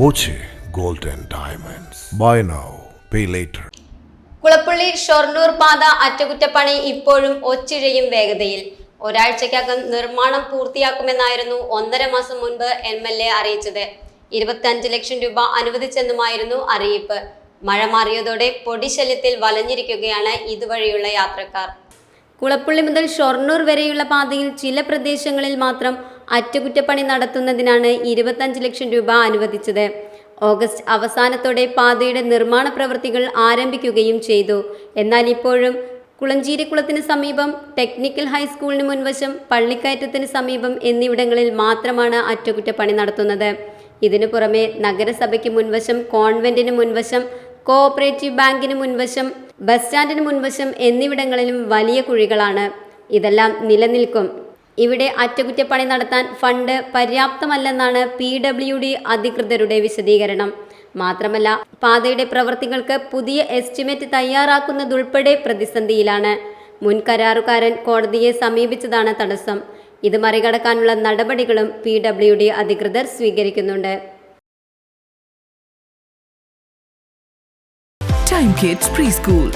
Boche gold and diamonds. Buy now pay later Kulappully Shoranur പാത അറ്റകുറ്റപ്പണി ഇപ്പോഴും ഒച്ചിഴയും വേഗതയിൽ. ഒരാഴ്ചക്കകം നിർമ്മാണം പൂർത്തിയാക്കുമെന്നായിരുന്നു ഒന്നര മാസം മുൻപ് എം എൽ എ അറിയിച്ചത്. ഇരുപത്തിയഞ്ച് ലക്ഷം രൂപ അനുവദിച്ചെന്നുമായിരുന്നു അറിയിപ്പ്. മഴ മാറിയതോടെ പൊടിശല്യത്തിൽ വലഞ്ഞിരിക്കുകയാണ് ഇതുവഴിയുള്ള യാത്രക്കാർ. കുളപ്പള്ളി മുതൽ ഷൊർണൂർ വരെയുള്ള പാതയിൽ ചില പ്രദേശങ്ങളിൽ മാത്രം അറ്റകുറ്റപ്പണി നടത്തുന്നതിനാണ് ഇരുപത്തഞ്ച് ലക്ഷം രൂപ അനുവദിച്ചത്. ഓഗസ്റ്റ് അവസാനത്തോടെ പാതയുടെ നിർമ്മാണ പ്രവൃത്തികൾ ആരംഭിക്കുകയും ചെയ്തു. എന്നാൽ ഇപ്പോഴും കുളഞ്ചേരിക്കുളത്തിന് സമീപം ടെക്നിക്കൽ ഹൈസ്കൂളിന് മുൻവശം പള്ളിക്കയറ്റത്തിന് സമീപം എന്നിവിടങ്ങളിൽ മാത്രമാണ് അറ്റകുറ്റപ്പണി നടത്തുന്നത്. ഇതിനു പുറമെ നഗരസഭയ്ക്ക് മുൻവശം കോൺവെന്റിന് മുൻവശം കോഓപ്പറേറ്റീവ് ബാങ്കിന് മുൻവശം ബസ് സ്റ്റാൻഡിന് മുൻവശം എന്നിവിടങ്ങളിലും വലിയ കുഴികളാണ്. ഇതെല്ലാം നിലനിൽക്കും. ഇവിടെ അറ്റകുറ്റപ്പണി നടത്താൻ ഫണ്ട് പര്യാപ്തമല്ലെന്നാണ് പി ഡബ്ല്യു ഡി അധികൃതരുടെ വിശദീകരണം. മാത്രമല്ല പാതയുടെ പ്രവൃത്തികൾക്ക് പുതിയ എസ്റ്റിമേറ്റ് തയ്യാറാക്കുന്നതുൾപ്പെടെ പ്രതിസന്ധിയിലാണ്. മുൻ കരാറുകാരൻ കോടതിയെ സമീപിച്ചതാണ് തടസ്സം. ഇത് മറികടക്കാനുള്ള നടപടികളും പി ഡബ്ല്യു ഡി അധികൃതർ സ്വീകരിക്കുന്നുണ്ട്. Time kids preschool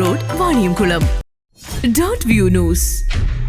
road Vaniyamkulam dot view news